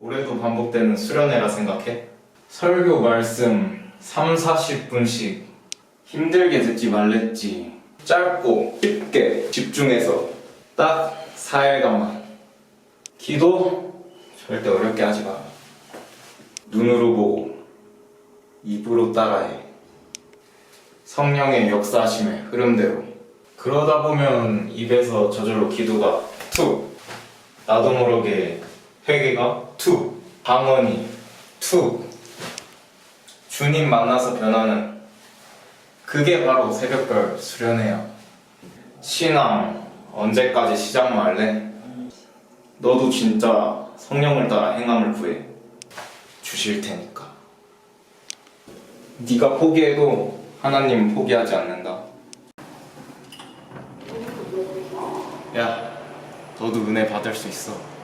올해도 반복되는 수련회라 생각해? 설교 말씀 3, 40분씩. 힘들게 듣지 말랬지. 짧고 쉽게 집중해서 딱 4일간만. 기도? 절대 어렵게 하지 마. 눈으로 보고 입으로 따라해. 성령의 역사하심의 흐름대로. 그러다 보면 입에서 저절로 기도가 툭 나도 모르게 회개가 툭 방언이 툭 주님 만나서 변하는. 그게 바로 새벽별 수련회야. 신앙 언제까지 시작만 할래? 너도 진짜 성령을 따라 행함을 구해. 주실 테니까. 네가 포기해도 하나님 포기하지 않는다. 야 너도 은혜 받을 수 있어